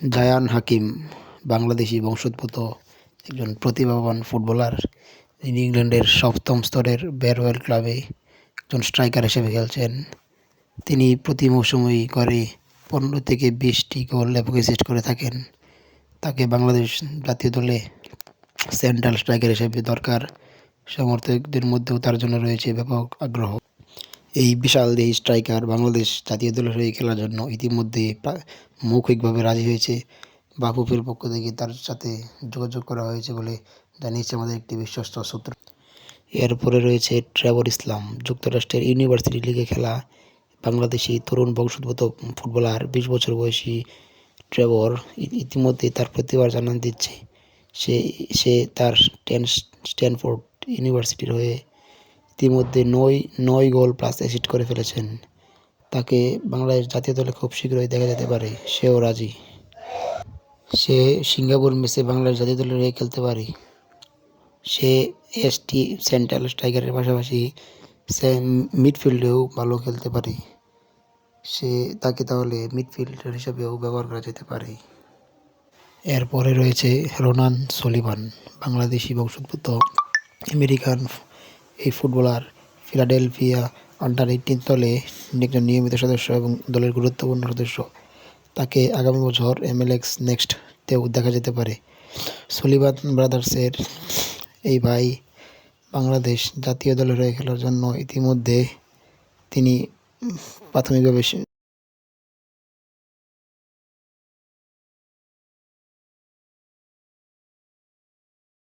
জায়ান হাকিম, বাংলাদেশি বংশোদ্ভূত একজন প্রতিভাবান ফুটবলার। যিনি ইংল্যান্ডের সপ্তম স্তরের ব্যারওয়েল ক্লাবে একজন স্ট্রাইকার হিসেবে খেলছেন। তিনি প্রতি মৌসুমেই করে পনেরো থেকে বিশটি গোল এবং অ্যাসিস্ট করে থাকেন। তাকে বাংলাদেশ জাতীয় দলে সেন্ট্রাল স্ট্রাইকার হিসেবে দরকার। সমর্থকদের মধ্যেও তার জন্য রয়েছে ব্যাপক আগ্রহ। এই বিশাল দেহী স্ট্রাইকার বাংলাদেশ জাতীয় দলের হয়ে খেলার জন্য ইতিমধ্যে মৌখিকভাবে রাজি হয়েছে। বাফুফের পক্ষ থেকে তার সাথে যোগাযোগ করা হয়েছে বলে জানিয়েছে আমাদের একটি বিশ্বস্ত সূত্র। এরপরে রয়েছে ট্রেভর ইসলাম, যুক্তরাষ্ট্রের ইউনিভার্সিটি লিগে খেলা। বাংলাদেশি তরুণ বংশোদ্ভূত ফুটবলার, বিশ বছর বয়সী ট্রেভর ইতিমধ্যে তার প্রতিভার জানান দিচ্ছে। সে সে তার স্ট্যান স্ট্যানফোর্ড ইউনিভার্সিটির হয়ে ইতিমধ্যে নয় নয় গোল প্লাস অ্যাসিস্ট করে ফেলেছেন। তাকে বাংলাদেশ জাতীয় দলে খুব শীঘ্রই দেখা যেতে পারে, সেও রাজি। সে সিঙ্গাপুর ম্যাচে বাংলাদেশ জাতীয় দলের হয়ে খেলতে পারে। সে এসটি সেন্ট্রাল স্ট্রাইকারের পাশাপাশি সে মিডফিল্ডেও ভালো খেলতে পারে। সে তাকে তাহলে মিডফিল্ডার হিসেবেও ব্যবহার করা যেতে পারে। এরপরে রয়েছে রোনান সলিভান, বাংলাদেশি বংশোদ্ভূত আমেরিকান এই ফুটবলার ফিলাডেলফিয়া আন্ডার এইটিন দলে একজন নিয়মিত সদস্য এবং দলের গুরুত্বপূর্ণ সদস্য। তাকে আগামী বছর এমএলএক্স নেক্সটতেও দেখা যেতে পারে। সলিবাদ ব্রাদার্সের এই ভাই বাংলাদেশ জাতীয় দলের হয়ে খেলার জন্য ইতিমধ্যে তিনি প্রাথমিকভাবে